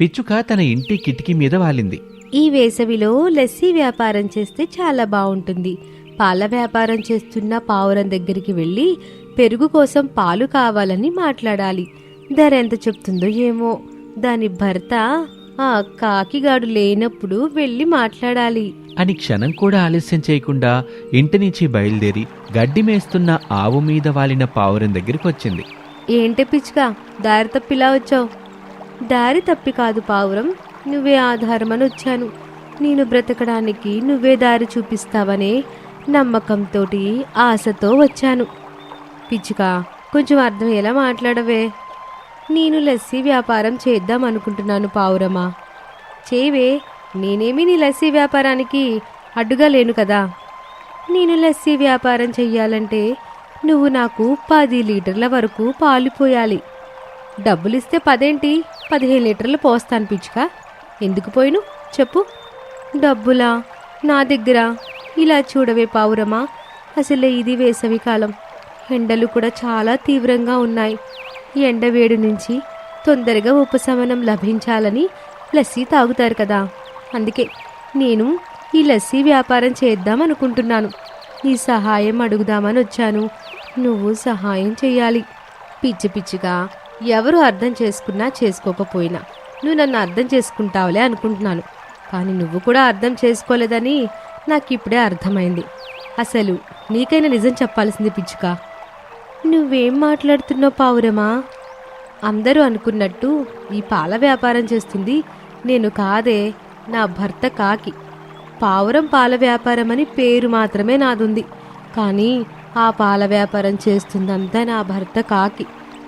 పిచ్చుక తన ఇంటి కిటికీ మీద వాలింది. ఈ వేసవిలో లస్సీ వ్యాపారం చేస్తే చాలా బాగుంటుంది పాల వ్యాపారం చేస్తున్న పావురం దగ్గరికి వెళ్ళి పెరుగు కోసం పాలు కావాలని మాట్లాడాలి. ధర ఎంత చెప్తుందో ఏమో. దాని భర్త ఆ కాకిగాడు లేనప్పుడు వెళ్ళి మాట్లాడాలి. అని క్షణం కూడా ఆలస్యం చేయకుండా ఇంటి నుంచి బయలుదేరి గడ్డి మేస్తున్న ఆవు మీద వాలిన పావురం దగ్గరికి వచ్చింది. ఏంటి పిచ్చుక? దారి తప్పిలా వచ్చావు? దారి తప్పి కాదు పావురం. నువ్వే ఆధారమని వచ్చాను నేను బ్రతకడానికి నువ్వే దారి చూపిస్తావనే నమ్మకంతోటి ఆశతో వచ్చాను. పిచ్చుక కొంచెం అర్థం ఎలా మాట్లాడవే. నేను లస్సీ వ్యాపారం చేద్దాం అనుకుంటున్నాను పావురమా. చేవే నేనేమి నీ లస్సీ వ్యాపారానికి అడ్డుగా లేను కదా. నేను లస్సీ వ్యాపారం చెయ్యాలంటే నువ్వు నాకు పది లీటర్ల వరకు పాలు పోయాలి. డబ్బులిస్తే పదేంటి? పదిహేను లీటర్లు పోస్తాను పిచ్చుక. ఎందుకు పోయిను? చెప్పు. డబ్బులా? నా దగ్గర. ఇలా చూడవే పావురమా అసలే ఇది వేసవి కాలం. ఎండలు కూడా చాలా తీవ్రంగా ఉన్నాయి. ఈ ఎండ వేడి నుంచి తొందరగా ఉపశమనం లభించాలని లస్సీ తాగుతారు కదా. అందుకే నేను ఈ లస్సీ వ్యాపారం చేద్దాం అనుకుంటున్నాను. నీ సహాయం అడుగుదామని వచ్చాను. నువ్వు సహాయం చేయాలి పిచ్చి పిచ్చిగా ఎవరు అర్థం చేసుకున్నా చేసుకోకపోయినా. నువ్వు నన్ను అర్థం చేసుకుంటావులే అనుకుంటున్నాను. కానీ నువ్వు కూడా అర్థం చేసుకోలేదని నాకు ఇప్పుడే అర్థమైంది. అసలు నీకైనా నిజం చెప్పాల్సింది పిచ్చుక. నువ్వేం మాట్లాడుతున్నావు పావురమా? అందరూ అనుకున్నట్టు ఈ పాల వ్యాపారం చేస్తుంది నేను కాదే నా భర్త కాకి. పావురం పాల వ్యాపారం అని పేరు మాత్రమే నాదుంది. కానీ ఆ పాల వ్యాపారం చేస్తుందంతా నా భర్త కాకి.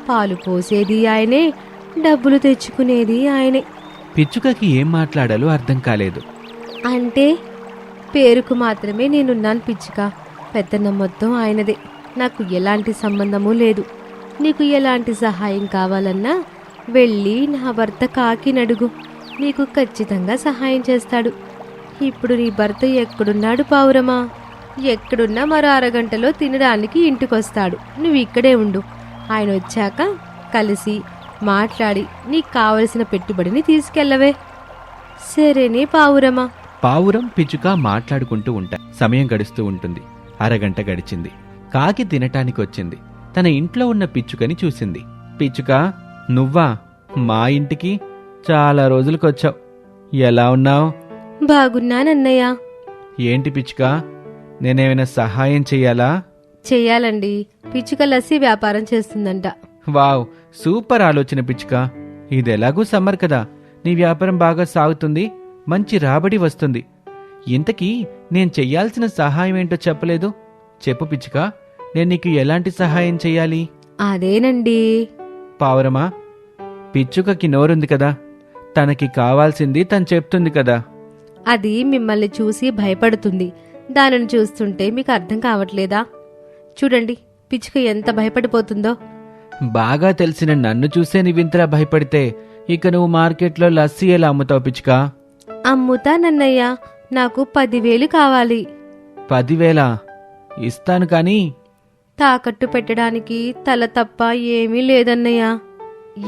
పాలు పోసేది ఆయనే డబ్బులు తెచ్చుకునేది ఆయనే. పిచ్చుకకి ఏం మాట్లాడాలో అర్థం కాలేదు. అంటే పేరుకు మాత్రమే నేనున్నాను పిచ్చుక. పెత్తనం మొత్తం ఆయనదే. నాకు ఎలాంటి సంబంధము లేదు. నీకు ఎలాంటి సహాయం కావాలన్నా వెళ్ళి నా భర్త కాకి నడుగు నీకు ఖచ్చితంగా సహాయం చేస్తాడు. ఇప్పుడు నీ భర్త ఎక్కడున్నాడు పావురమా? ఎక్కడున్నా మరో అరగంటలో తినడానికి ఇంటికొస్తాడు. నువ్వు ఇక్కడే ఉండు. ఆయన వచ్చాక కలిసి మాట్లాడి నీకు కావలసిన పెట్టుబడిని తీసుకెళ్ళవే. సరేనే పావురమా? పావురం పిచ్చుక మాట్లాడుకుంటూ ఉంటాయి సమయం గడుస్తూ ఉంటుంది. అరగంట గడిచింది. కాకి తినటానికి వచ్చింది తన ఇంట్లో ఉన్న పిచ్చుకని చూసింది. పిచ్చుక నువ్వా? మా ఇంటికి చాలా రోజులకొచ్చావు. ఎలా ఉన్నావు? బాగున్నానన్నయ్య. ఏంటి పిచ్చుక? నేనేమైనా సహాయం చెయ్యాలా? చెయ్యాలండి పిచ్చుక లస్సీ వ్యాపారం చేస్తుందంట. వావ్ సూపర్ ఆలోచన పిచ్చుక. ఇదెలాగూ సమ్మర్ కదా. నీ వ్యాపారం బాగా సాగుతుంది మంచి రాబడి వస్తుంది. ఇంతకీ నేను చెయ్యాల్సిన సహాయం ఏంటో చెప్పలేదు? చెప్పు పిచ్చుక నేను నీకు ఎలాంటి సహాయం చెయ్యాలి? అదేనండి. పావురమా పిచ్చుకకి నోరుంది కదా. తనకి కావాల్సింది తను చెప్తుంది కదా. అది మిమ్మల్ని చూసి భయపడుతుంది. దానిని చూస్తుంటే మీకు అర్థం కావట్లేదా? చూడండి పిచ్చుక ఎంత భయపడిపోతుందో. బాగా తెలిసిన నన్ను చూసే నీవింతలా భయపడితే ఇక నువ్వు మార్కెట్లో లస్సీ ఎలా అమ్ముతావు పిచ్చుక? అమ్ముతానన్నయ్య నాకు పదివేలు కావాలి. పదివేల? ఇస్తాను కానీ? తాకట్టు పెట్టడానికి తల తప్ప ఏమీ లేదన్నయ్య.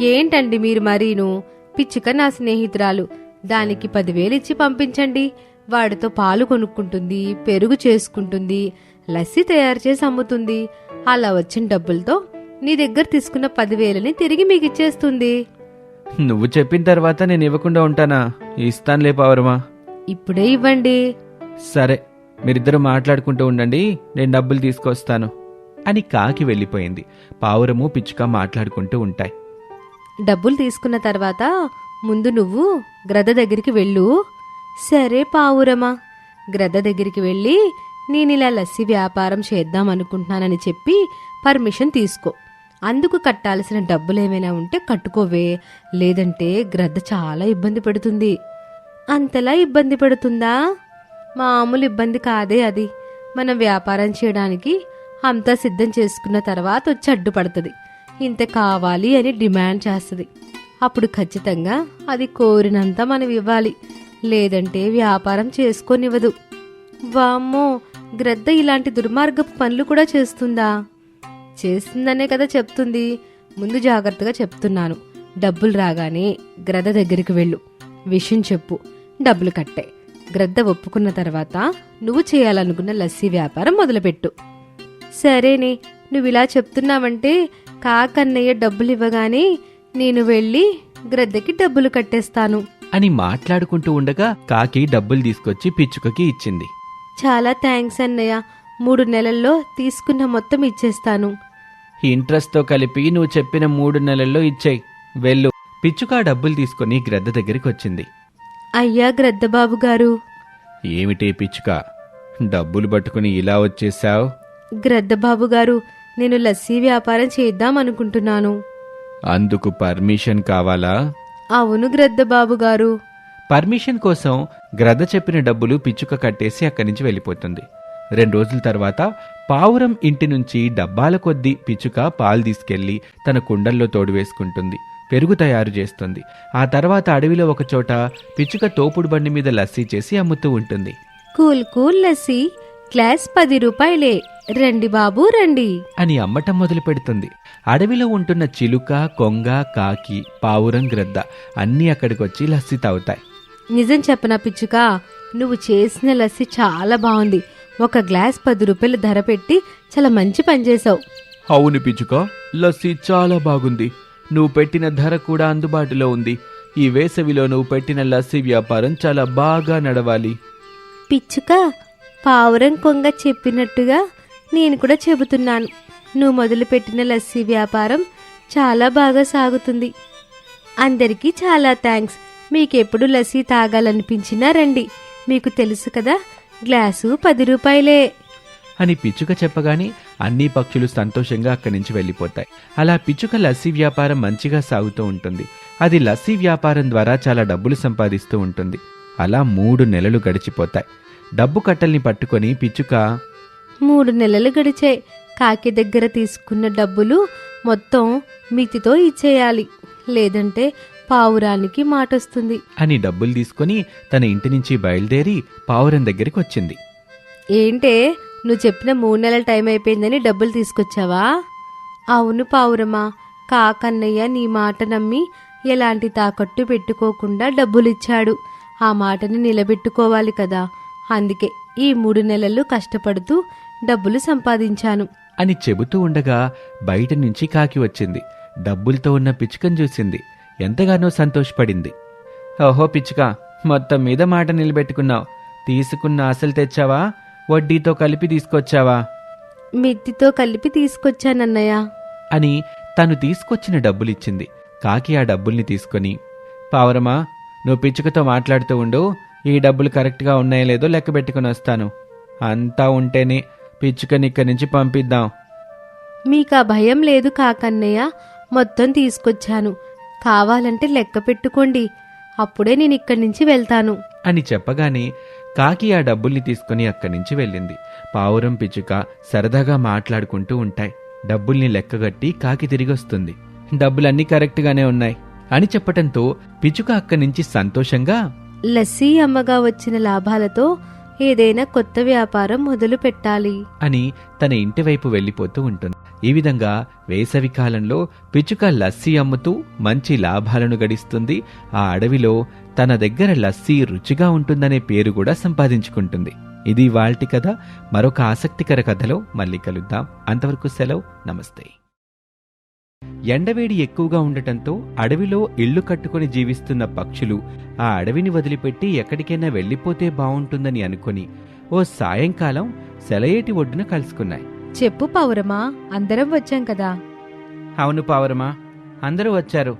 ఏంటండి మీరు మరీను? పిచ్చుక నా స్నేహితురాలు. దానికి పదివేలు ఇచ్చి పంపించండి. వాడితో పాలు కొనుక్కుంటుంది పెరుగు చేసుకుంటుంది. లస్సీ తయారు చేసి అమ్ముతుంది. అలా వచ్చిన డబ్బులతో నీ దగ్గర తీసుకున్న పదివేలని తిరిగి మీకు ఇచ్చేస్తుంది. నువ్వు చెప్పిన తర్వాత నేను ఇవ్వకుండా ఉంటానా? ఇస్తానులే పావురమా? ఇప్పుడే ఇవ్వండి. సరే మీరిద్దరూ మాట్లాడుకుంటూ ఉండండి నేను డబ్బులు తీసుకొస్తాను. అని కాకి వెళ్ళిపోయింది. పావురము పిచ్చుక మాట్లాడుకుంటూ ఉంటాయి. డబ్బులు తీసుకున్న తర్వాత ముందు నువ్వు గ్రద్ద దగ్గరికి వెళ్ళు. సరే పావురమా. గ్రద్ద దగ్గరికి వెళ్ళి నేను ఇలా లస్సీ వ్యాపారం చేద్దాం అనుకుంటున్నానని చెప్పి పర్మిషన్ తీసుకో. అందుకు కట్టాల్సిన డబ్బులు ఏమైనా ఉంటే కట్టుకోవే. లేదంటే గ్రద్ద చాలా ఇబ్బంది పెడుతుంది. అంతలా ఇబ్బంది పెడుతుందా? మామూలు ఇబ్బంది కాదే అది. మనం వ్యాపారం చేయడానికి అంతా సిద్ధం చేసుకున్న తర్వాత వచ్చి అడ్డుపడుతుంది ఇంత కావాలి అని డిమాండ్ చేస్తుంది. అప్పుడు ఖచ్చితంగా అది కోరినంత మనం ఇవ్వాలి. లేదంటే వ్యాపారం చేసుకోనివ్వదు. వామ్మో! గ్రద్ద ఇలాంటి దుర్మార్గపు పనులు కూడా చేస్తుందా? చేస్తుందనే కదా చెప్తుంది. ముందు జాగ్రత్తగా చెప్తున్నాను. డబ్బులు రాగానే గ్రద్ద దగ్గరికి వెళ్ళు. విషయం చెప్పు. డబ్బులు కట్టే. గ్రద్ద ఒప్పుకున్న తర్వాత నువ్వు చేయాలనుకున్న లస్సీ వ్యాపారం మొదలుపెట్టు. సరేనే నువ్వు ఇలా చెప్తున్నావంటే కాకన్నయ్య డబ్బులు ఇవ్వగానే నేను వెళ్ళి గ్రద్దకి డబ్బులు కట్టేస్తాను. అని మాట్లాడుకుంటూ ఉండగా కాకి డబ్బులు తీసుకొచ్చి పిచ్చుకకి ఇచ్చింది. చాలా థ్యాంక్స్ అన్నయ్య. మూడు నెలల్లో తీసుకున్న మొత్తం ఇచ్చేస్తాను. ఇంట్రెస్ట్తో కలిపి నువ్వు చెప్పిన మూడు నెలల్లో ఇచ్చేయి. వెళ్ళు. పిచ్చుక డబ్బులు తీసుకుని గ్రద్ద దగ్గరికి వచ్చింది. అయ్యా గ్రద్దబాబు గారు. ఏమిటి పిచ్చుక? డబ్బులు పట్టుకుని ఇలా వచ్చేసావు గ్రద్దబాబు గారు నేను లస్సీ వ్యాపారం చేద్దాం అనుకుంటున్నాను. అందుకు పర్మిషన్ కావాలా? అవును గ్రద్దబాబు గారు. పర్మిషన్ కోసం గ్రద్ద చెప్పిన డబ్బులు పిచ్చుక కట్టేసి అక్కడి నుంచి వెళ్ళిపోతుంది. రెండు రోజుల తర్వాత పావురం ఇంటి నుంచి డబ్బాల కొద్దీ పిచ్చుక పాలు తీసుకెళ్ళి తన కుండల్లో తోడు వేసుకుంటుంది. పెరుగు తయారు చేస్తుంది. ఆ తర్వాత అడవిలో ఒక చోట పిచ్చుక తోపుడు బండి మీద లస్సీ చేసి అమ్ముతూ ఉంటుంది. Cool cool lassi. క్లాస్ పది రూపాయలే. రండి బాబు రండి. అని అమ్మటం మొదలు పెడుతుంది. అడవిలో ఉంటున్న చిలుక కొంగ కాకి పావురం గ్రద్ద అన్నీ అక్కడికి వచ్చి లస్సీ తాగుతాయి. నిజం చెప్పనా పిచ్చుక? నువ్వు చేసిన లస్సీ చాలా బాగుంది. ఒక గ్లాస్ పది రూపాయలు ధర పెట్టి చాలా మంచి పని చేసావు అవును పిచ్చుక లస్సీ చాలా బాగుంది. నువ్వు పెట్టిన ధర కూడా అందుబాటులో ఉంది. ఈ వేసవిలో నువ్వు పెట్టిన లస్సీ వ్యాపారం చాలా బాగా నడవాలి. పిచ్చుక పావురం కొంగ చెప్పినట్టుగా నేను కూడా చెబుతున్నాను. నువ్వు మొదలుపెట్టిన లస్సీ వ్యాపారం చాలా బాగా సాగుతుంది. అందరికీ చాలా థ్యాంక్స్ మీకెప్పుడు లస్సీ తాగాలనిపించినా రండి. మీకు తెలుసు కదా గ్లాసు పది రూపాయలే. అని పిచ్చుక చెప్పగానే అన్ని పక్షులు సంతోషంగా అక్కడి నుంచి వెళ్ళిపోతాయి. అలా పిచ్చుక లస్సీ వ్యాపారం మంచిగా సాగుతూ ఉంటుంది. అది లస్సీ వ్యాపారం ద్వారా చాలా డబ్బులు సంపాదిస్తూ ఉంటుంది. అలా మూడు నెలలు గడిచిపోతాయి. డబ్బు కట్టల్ని పట్టుకొని పిచ్చుక మూడు నెలలు గడిచాయి. కాకి దగ్గర తీసుకున్న డబ్బులు మొత్తం మితితో ఇచ్చేయాలి. లేదంటే పావురానికి మాటొస్తుంది. అని డబ్బులు తీసుకొని తన ఇంటి నుంచి బయలుదేరి పావురం దగ్గరికి వచ్చింది. ఏంటే నువ్వు చెప్పిన మూడు నెలల టైం అయిపోయిందని డబ్బులు తీసుకొచ్చావా? అవును పావురమా కాకన్నయ్య నీ మాట నమ్మి ఎలాంటి తాకట్టు పెట్టుకోకుండా డబ్బులిచ్చాడు. ఆ మాటని నిలబెట్టుకోవాలి కదా. అందుకే ఈ మూడు నెలలు కష్టపడుతూ డబ్బులు సంపాదించాను. అని చెబుతూ ఉండగా బయట నుంచి కాకి వచ్చింది. డబ్బులతో ఉన్న పిచ్చుకను చూసింది. ఎంతగానో సంతోషపడింది. ఓహో పిచ్చుక మొత్తం మీద మాట నిలబెట్టుకున్నావు. తీసుకున్న అసలు తెచ్చావా? వడ్డీతో కలిపి తీసుకొచ్చావా? మిత్తితో కలిపి తీసుకొచ్చానన్నయ్య. అని తను తీసుకొచ్చిన డబ్బులిచ్చింది. కాకి ఆ డబ్బుల్ని తీసుకొని పావురమా నువ్వు పిచ్చుకతో మాట్లాడుతూ ఉండు. ఈ డబ్బులు కరెక్ట్గా ఉన్నాయో లేదో లెక్క పెట్టుకుని వస్తాను. అంతా ఉంటేనే పిచ్చుకని ఇక్కడి నుంచి పంపిద్దాం. మీకు ఆ భయం లేదు కాకన్నయ్య. మొత్తం తీసుకొచ్చాను. కావాలంటే లెక్క పెట్టుకోండి. అప్పుడే నేను ఇక్కడి నుంచి వెళ్తాను. అని చెప్పగానే కాకి ఆ డబ్బుల్ని తీసుకుని అక్కడి నుంచి వెళ్ళింది. పావురం పిచ్చుక సరదాగా మాట్లాడుకుంటూ ఉంటాయి. డబ్బుల్ని లెక్కగట్టి కాకి తిరిగొస్తుంది. డబ్బులన్నీ కరెక్ట్గానే ఉన్నాయి అని చెప్పటంతో పిచ్చుక అక్కడి నుంచి సంతోషంగా లస్సీ అమ్మగా వచ్చిన లాభాలతో ఏదైనా కొత్త వ్యాపారం మొదలు పెట్టాలి. అని తన ఇంటి వైపు వెళ్ళిపోతూ ఉంటుంది. ఈ విధంగా వేసవి కాలంలో పిచ్చుక లస్సీ అమ్ముతూ మంచి లాభాలను గడిస్తుంది. ఆ అడవిలో తన దగ్గర లస్సీ రుచిగా ఉంటుందనే పేరు కూడా సంపాదించుకుంటుంది. ఇది వాల్టి కథ. మరొక ఆసక్తికర కథలో మళ్ళీ కలుద్దాం. అంతవరకు సెలవు. నమస్తే. ఎండవేడి ఎక్కువగా ఉండటంతో అడవిలో ఇళ్ళు కట్టుకొని జీవిస్తున్న పక్షులు ఆ అడవిని వదిలిపెట్టి ఎక్కడికైనా వెళ్ళిపోతే బావుంటుందని అనుకుని ఓ సాయంకాలం సెలయేటి ఒడ్డున కలుసుకున్నాయి. చెప్పు పౌరమా అందరం వచ్చాం కదా. అవును పావరమా అందరూ వచ్చారు.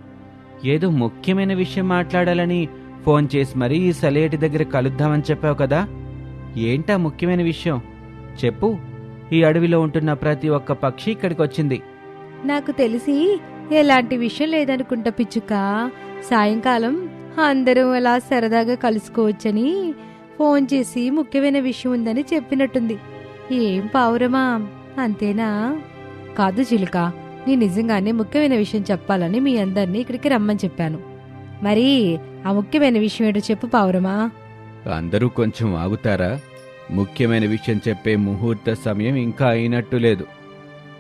ఏదో ముఖ్యమైన విషయం మాట్లాడాలని ఫోన్ చేసి మరీ ఈ సెలయేటి దగ్గర కలుద్దామని చెప్పావు కదా. ఏంటా ముఖ్యమైన విషయం? చెప్పు. ఈ అడవిలో ఉంటున్న ప్రతి ఒక్క పక్షి ఇక్కడికి వచ్చింది నాకు తెలిసి ఎలాంటి విషయం లేదనుకుంటా పిచ్చుక. సాయంకాలం అందరం అలా సరదాగా కలుసుకోవచ్చని ఫోన్ చేసి ముఖ్యమైన విషయం ఉందని చెప్పినట్టుంది. ఏం పావురమా? అంతేనా? కాదు చిలుక నీ నిజంగానే ముఖ్యమైన విషయం చెప్పాలని మీ అందరినీ ఇక్కడికి రమ్మని చెప్పాను. మరి ఆ ముఖ్యమైన విషయం ఏంటో చెప్పు పావురమా? అందరూ కొంచెం ఆగుతారా? ముఖ్యమైన విషయం చెప్పే ముహూర్త సమయం ఇంకా అయినట్టు లేదు.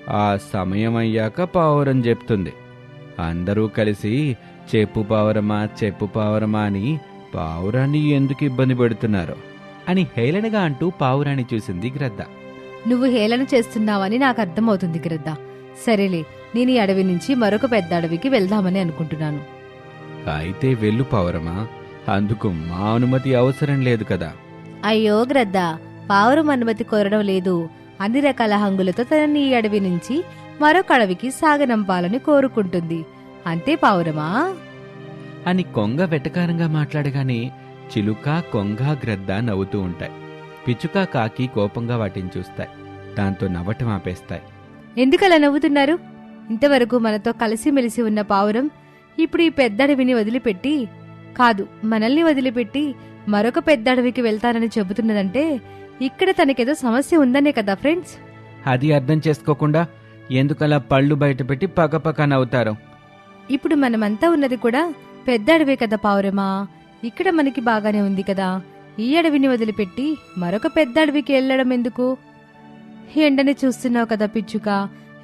ఆ సమయం అయ్యాక పావురం చెప్తుంది. అందరూ కలిసి చెప్పు పావురమా చెప్పు పావురమా అని పావురాన్ని ఎందుకు ఇబ్బంది పెడుతున్నారు? అని హేళనగా అంటూ పావురాన్ని చూసింది గ్రద్ద. నువ్వు హేళన చేస్తున్నావని నాకు అర్థమవుతుంది గ్రద్ద. సరేలే నేను ఈ అడవి నుంచి మరొక పెద్ద అడవికి వెళ్దామని అనుకుంటున్నాను. అయితే వెళ్ళు పావురమా అందుకు మా అనుమతి అవసరం లేదు కదా. అయ్యో గ్రద్ద పావురం అనుమతి కోరడం లేదు. అన్ని రకాల హంగులతో తనని ఈ అడవి నుంచి మరొక అడవికి సాగనంపాలని కోరుకుంటుంది. అంతే పావురమా? అని కొంగ వెటకారంగా మాట్లాడగానే చిలుక కొంగ గ్రద్ద నవ్వుతూ ఉంటాయి. పిచ్చుక కాకి కోపంగా వాటిని చూస్తాయి. దాంతో నవ్వటం ఆపేస్తాయి. ఎందుకలా నవ్వుతున్నారు? ఇంతవరకు మనతో కలిసిమెలిసి ఉన్న పావురం ఇప్పుడు ఈ పెద్ద అడవిని వదిలిపెట్టి కాదు మనల్ని వదిలిపెట్టి మరొక పెద్ద అడవికి వెళ్తానని చెబుతున్నదంటే ఇక్కడ తనకేదో సమస్య ఉందనే కదా ఫ్రెండ్స్? అది అర్థం చేసుకోకుండా ఎందుకలా పళ్ళు బయటపెట్టి పక్కపక్క నవ్వుతారు? ఇప్పుడు మనమంతా ఉన్నది కూడా పెద్ద అడవే కదా పావురమా? ఇక్కడ మనకి బాగానే ఉంది కదా. ఈ అడవిని వదిలిపెట్టి మరొక పెద్ద అడవికి వెళ్ళడం ఎందుకు? ఎండని చూస్తున్నావు కదా పిచ్చుక.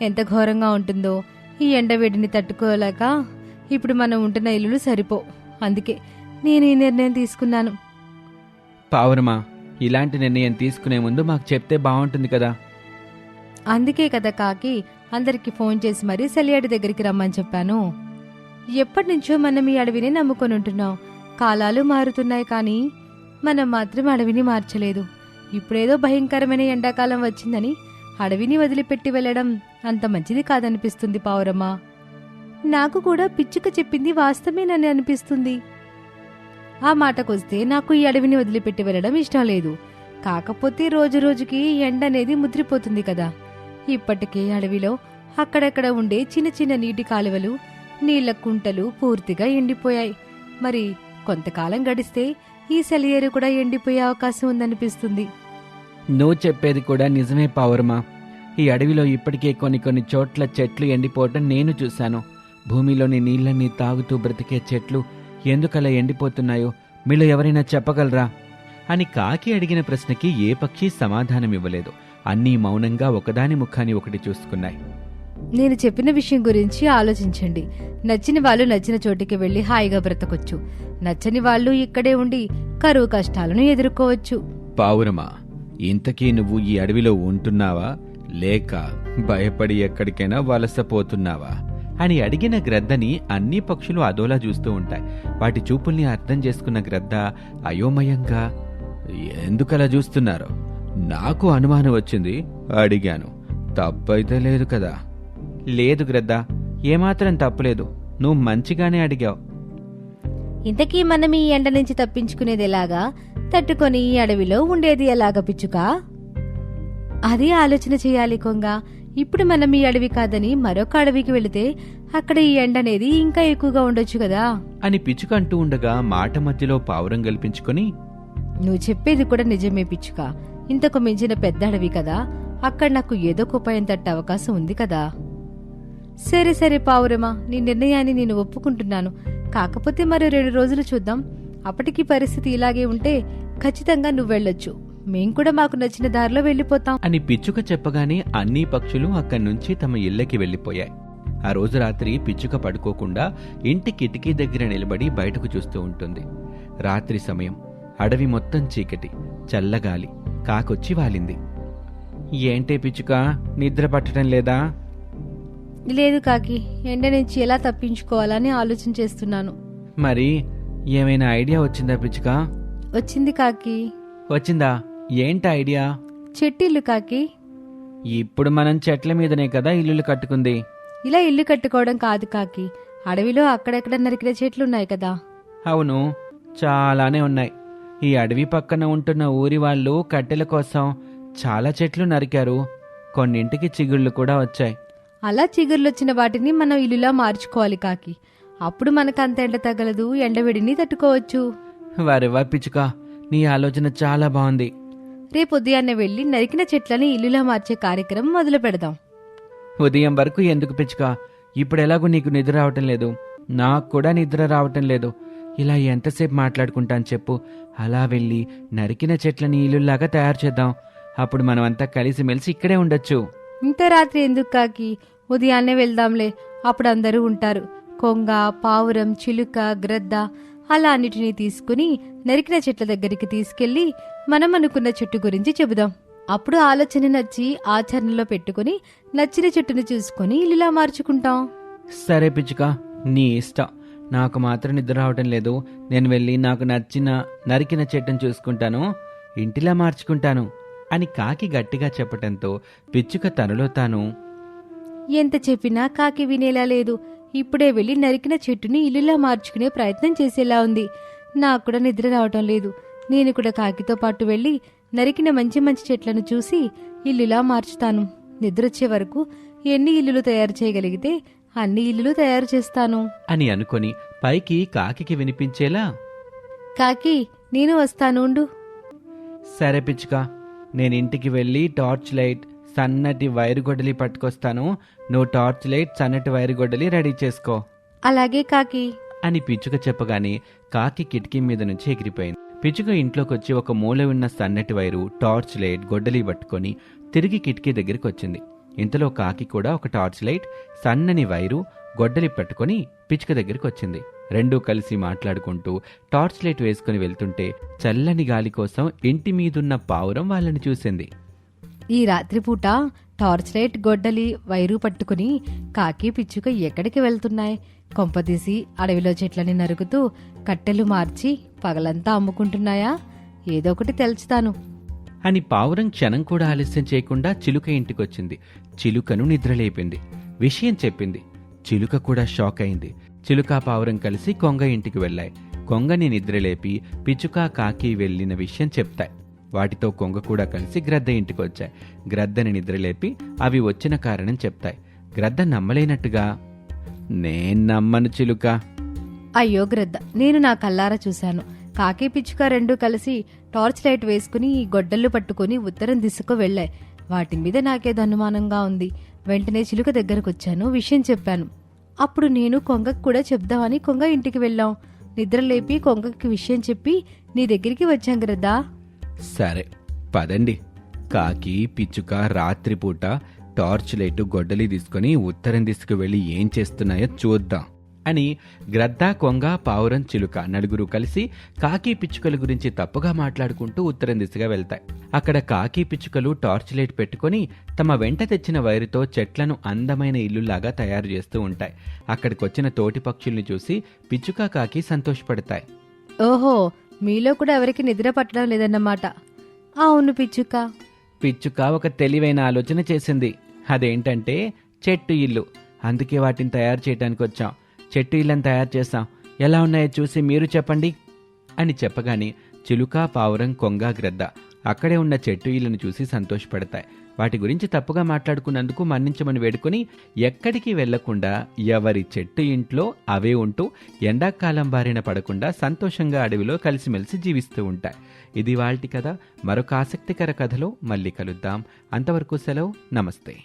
ఎంత ఘోరంగా ఉంటుందో. ఈ ఎండ వేడిని తట్టుకోలేక ఇప్పుడు మనం ఉంటున్న ఇల్లులు సరిపో. అందుకే నేను ఈ నిర్ణయం తీసుకున్నాను. పావురమా ఇలాంటి నిర్ణయం తీసుకునే ముందు మాకు చెప్తే బాగుంటుంది కదా. అందుకే కదా కాకి అందరికి ఫోన్ చేసి మరీ సెలియాడి దగ్గరికి రమ్మని చెప్పాను. ఎప్పటి నుంచో మనం ఈ అడవిని నమ్ముకొని ఉంటున్నాం కాలాలు మారుతున్నాయి కానీ మనం మాత్రం అడవిని మార్చలేదు. ఇప్పుడేదో భయంకరమైన ఎండాకాలం వచ్చిందని అడవిని వదిలిపెట్టి వెళ్ళడం అంత మంచిది కాదనిపిస్తుంది పావురమ్మ. నాకు కూడా పిచ్చుక చెప్పింది వాస్తవేనని అనిపిస్తుంది. ఆ మాటకొస్తే నాకు ఈ అడవిని వదిలిపెట్టి వెళ్ళడం ఇష్టం లేదు. కాకపోతే రోజు రోజుకి ఎండ అనేది ముద్రిపోతుంది కదా. ఇప్పటికే అడవిలో అక్కడక్కడ ఉండే చిన్న చిన్న నీటి కాలువలు నీళ్ళ కుంటలు పూర్తిగా ఎండిపోయాయి. మరి కొంతకాలం గడిస్తే ఈ సెలయేరు కూడా ఎండిపోయే అవకాశం ఉందనిపిస్తుంది. నువ్వు చెప్పేది కూడా నిజమే పావురమా ఈ అడవిలో ఇప్పటికే కొన్ని కొన్ని చోట్ల చెట్లు ఎండిపోవటం నేను చూశాను. భూమిలోని నీళ్ళని తాగుతూ బ్రతికే చెట్లు ఎందుకలా ఎండిపోతున్నాయో మీలో ఎవరైనా చెప్పగలరా? అని కాకి అడిగిన ప్రశ్నకి ఏ పక్షి సమాధానం ఇవ్వలేదు అన్నీ మౌనంగా ఒకదాని ముఖాన్ని ఒకటి చూసుకున్నాయి. నేను చెప్పిన విషయం గురించి ఆలోచించండి. నచ్చిన వాళ్ళు నచ్చిన చోటికి వెళ్ళి హాయిగా బ్రతకొచ్చు. నచ్చని వాళ్ళు ఇక్కడే ఉండి కరువు కష్టాలను ఎదుర్కోవచ్చు. పావురమా ఇంతకీ నువ్వు ఈ అడవిలో ఉంటున్నావా? లేక భయపడి ఎక్కడికైనా వలసపోతున్నావా? అని అడిగిన గ్రద్దని అన్ని పక్షులు అదోలా చూస్తూ ఉంటాయి. వాటి చూపుల్ని అర్థం చేసుకున్న గ్రద్ద అయోమయంగా? ఎందుకలా చూస్తున్నారు? నాకు అనుమానం వచ్చింది అడిగాను. తప్పైతే లేదు కదా. లేదు గ్రద్ద ఏమాత్రం తప్పులేదు. నువ్వు మంచిగానే అడిగావు. ఇంతకీ మనం ఈ ఎండ నుంచి తప్పించుకునేది ఎలాగా? తట్టుకొని ఈ అడవిలో ఉండేది ఎలాగా పిచ్చుకా? అది ఆలోచన చేయాలి కొంగ. ఇప్పుడు మనం ఈ అడవి కాదని మరొక అడవికి వెళితే అక్కడ ఈ ఎండ అనేది ఇంకా ఎక్కువగా ఉండొచ్చు కదా? అని పిచ్చుకంటూ ఉండగా మాట మధ్యలో పావురం కల్పించుకొని నువ్వు చెప్పేది కూడా నిజమే పిచ్చుక. ఇంతకు మించిన పెద్ద అడవి కదా. అక్కడ నాకు ఏదో ఉపాయం తట్టే అవకాశం ఉంది కదా. సరే సరే పావురమా నీ నిర్ణయాన్ని నేను ఒప్పుకుంటున్నాను. కాకపోతే మరి రెండు రోజులు చూద్దాం. అప్పటికి పరిస్థితి ఇలాగే ఉంటే ఖచ్చితంగా నువ్వు వెళ్ళొచ్చు. మేం కూడా మాకు నచ్చిన దారిలో వెళ్ళిపోతాం. అని పిచ్చుక చెప్పగానే అన్ని పక్షులు అక్కడి నుంచి తమ ఇళ్ళకి వెళ్ళిపోయాయి. ఆ రోజు రాత్రి పిచ్చుక పడుకోకుండా ఇంటి కిటికీ దగ్గర నిలబడి బయటకు చూస్తూ ఉంటుంది. రాత్రి సమయం. అడవి మొత్తం చీకటి. చల్లగాలి. కాకొచ్చి వాలింది. ఏంటే పిచ్చుక? నిద్ర పట్టడం లేదా? లేదు కాకి. ఎండ నుంచి ఎలా తప్పించుకోవాలని ఆలోచన చేస్తున్నాను. మరి ఏమైనా ఐడియా వచ్చిందా పిచ్చుక? వచ్చింది కాకి. వచ్చిందా? ఏంటి ఐడియా? చెట్టిల్లు కాకి. ఇప్పుడు మనం చెట్ల మీదనే కదా ఇల్లులు కట్టుకుంది. ఇలా ఇల్లు కట్టుకోవడం కాదు కాకి. అడవిలో అక్కడెక్కడ నరికిన చెట్లున్నాయి కదా. అవును చాలానే ఉన్నాయి. ఈ అడవి పక్కన ఉంటున్న ఊరి వాళ్ళు కట్టెల కోసం చాలా చెట్లు నరికారు. కొన్నింటికి చిగుళ్ళు కూడా వచ్చాయి. అలా చిగుర్లొచ్చిన వాటిని మనం ఇల్లులా మార్చుకోవాలి కాకి. అప్పుడు మనకు అంత ఎండ తగలదు ఎండవేడిని తట్టుకోవచ్చు. వారెవా పిచ్చుక నీ ఆలోచన చాలా బాగుంది. రేపు ఉదయాన్నే వెళ్ళి నరికిన చెట్లని ఇల్లులా మార్చే కార్యక్రమం మొదలు పెడదాం. ఉదయం వరకు ఎందుకు పిచ్చుక? ఇప్పుడు ఎలాగో నీకు నిద్ర రావటం లేదు. నాకు కూడా నిద్ర రావటం లేదు. ఇలా ఎంతసేపు మాట్లాడుకుంటాను చెప్పు. అలా వెళ్ళి నరికిన చెట్లని ఇల్లులాగా తయారు చేద్దాం. అప్పుడు మనమంతా కలిసిమెలిసి ఇక్కడే ఉండొచ్చు. ఇంత రాత్రి ఎందుకు కాకి? ఉదయాన్నే వెళ్దాంలే. అప్పుడు అందరూ ఉంటారు. కొంగ పావురం చిలుక గ్రద్ద అలా అన్నిటినీ తీసుకుని నరికిన చెట్ల దగ్గరికి తీసుకెళ్ళి మనం అనుకున్న చెట్టు గురించి చెబుదాం. అప్పుడు ఆలోచన నచ్చి ఆచరణలో పెట్టుకుని నచ్చిన చెట్టును చూసుకొని ఇల్లులా మార్చుకుంటాం. సరే పిచ్చుక నీ ఇష్టం. నాకు మాత్రం నిద్ర రావటం లేదు. నేను వెళ్ళి నాకు నచ్చిన నరికిన చెట్టును చూసుకుంటాను. ఇంటిలా మార్చుకుంటాను అని కాకి గట్టిగా చెప్పటంతో పిచ్చుక తనలో తాను ఎంత చెప్పినా కాకి వినేలా లేదు. ఇప్పుడే వెళ్ళి నరికిన చెట్టుని ఇల్లులా మార్చుకునే ప్రయత్నం చేసేలా ఉంది. నాకు కూడా నిద్ర రావటం లేదు. నేను కూడా కాకితో పాటు వెళ్ళి నరికిన మంచి మంచి చెట్లను చూసి ఇల్లులా మార్చుతాను. నిద్రొచ్చే వరకు ఎన్ని ఇల్లులు తయారు చేయగలిగితే అన్ని ఇల్లులు తయారు చేస్తాను. అని అనుకొని పైకి కాకికి వినిపించేలా కాకి నేను వస్తాను ఉండు. సరే పిచ్చుక నేను ఇంటికి వెళ్ళి టార్చ్ లైట్ సన్నటి వైరు గొడ్డలి పట్టుకొస్తాను. నువ్వు టార్చ్ లైట్ సన్నటి వైరు గొడ్డలి రెడీ చేసుకో. అలాగే కాకి. అని పిచ్చుక చెప్పగానే కాకి కిటికీ మీద నుంచి ఎగిరిపోయింది. పిచ్చుక ఇంట్లోకి వచ్చి ఒక మూల ఉన్న సన్నటి వైరు టార్చ్ లైట్ గొడ్డలి పట్టుకొని తిరిగి కిటికీ దగ్గరికి వచ్చింది. ఇంతలో కాకి కూడా ఒక టార్చ్ లైట్ సన్నని వైరు గొడ్డలి పట్టుకొని పిచ్చుక దగ్గరికి వచ్చింది. రెండూ కలిసి మాట్లాడుకుంటూ టార్చ్ లైట్ వేసుకుని వెళ్తుంటే చల్లని గాలి కోసం ఇంటి మీదున్న పావురం వాళ్ళని చూసింది. ఈ రాత్రిపూట టార్చ్ లైట్ గొడ్డలి వైరు పట్టుకుని కాకి పిచ్చుక ఎక్కడికి వెళ్తున్నాయి? కొంపదీసి అడవిలో చెట్లని నరుకుతూ కట్టెలు మార్చి పగలంతా అమ్ముకుంటున్నాయా? ఏదో ఒకటి తెలుస్తాను అని పావురం క్షణం కూడా ఆలస్యం చేయకుండా చిలుక ఇంటికొచ్చింది. చిలుకను నిద్రలేపింది. విషయం చెప్పింది. చిలుక కూడా షాక్ అయింది. చిలుక పావురం కలిసి కొంగ ఇంటికి వెళ్ళాయి. కొంగని నిద్రలేపి పిచ్చుక కాకి వెళ్ళిన విషయం చెప్తాయి. వాటితో కొంగ కూడా కలిసి గ్రద్ద ఇంటికి వచ్చాయి. గ్రద్దని నిద్రలేపి అవి వచ్చిన కారణం చెప్తాయి. గ్రద్ద నమ్మలేనట్టుగా నేను నమ్మను చిలుక. అయ్యో గ్రద్ద నేను నా కల్లారా చూశాను. కాకి పిచ్చుక రెండు కలిసి టార్చ్ లైట్ వేసుకుని ఈ గొడ్డళ్ళు పట్టుకుని ఉత్తరం దిశకు వెళ్ళాయి. వాటి మీద నాకేదో అనుమానంగా ఉంది. వెంటనే చిలుక దగ్గరకు వచ్చాను విషయం చెప్పాను. అప్పుడు నేను కొంగకు కూడా చెప్దామని కొంగ ఇంటికి వెళ్ళాం. నిద్రలేపి కొంగకి విషయం చెప్పి నీ దగ్గరికి వచ్చాం గ్రద్దా సరే పదండి. కాకి పిచ్చుక రాత్రిపూట టార్చ్ లైట్ గొడ్డలి తీసుకుని ఉత్తరం దిశకు వెళ్ళి ఏం చేస్తున్నాయో చూద్దాం అని గ్రద్ద కొంగ పావురం చిలుక నలుగురు కలిసి కాకి పిచ్చుకల గురించి తప్పుగా మాట్లాడుకుంటూ ఉత్తరం దిశగా వెళ్తాయి. అక్కడ కాకి పిచ్చుకలు టార్చ్ లైట్ పెట్టుకుని తమ వెంట తెచ్చిన వైరుతో చెట్లను అందమైన ఇల్లులాగా తయారు చేస్తూ ఉంటాయి. అక్కడికొచ్చిన తోటి పక్షుల్ని చూసి పిచ్చుక కాకి సంతోషపడతాయి. ఓహో మీలో కూడా ఎవరికి నిద్ర పట్టడం లేదన్నమాట. అవును పిచ్చుక. పిచ్చుక ఒక తెలివైన ఆలోచన చేసింది. అదేంటంటే చెట్టు ఇల్లు. అందుకే వాటిని తయారు చేయడానికి వచ్చాం. చెట్టు ఇళ్ళని తయారు చేసాం ఎలా ఉన్నాయో చూసి మీరు చెప్పండి. అని చెప్పగానే చిలుక పావురం కొంగ గ్రద్ద అక్కడే ఉన్న చెట్టు ఇళ్ళను చూసి సంతోషపడతాయి. వాటి గురించి తప్పుగా మాట్లాడుకున్నందుకు మన్నించమని వేడుకొని ఎక్కడికి వెళ్ళకుండా ఎవరి చెట్టు ఇంట్లో అవే ఉంటూ ఎండాకాలం బారిన పడకుండా సంతోషంగా అడవిలో కలిసిమెలిసి జీవిస్తూ ఉంటాయి. ఇది వాళ్ళటి కథ. మరొక ఆసక్తికర కథలో మళ్ళీ కలుద్దాం. అంతవరకు సెలవు. నమస్తే.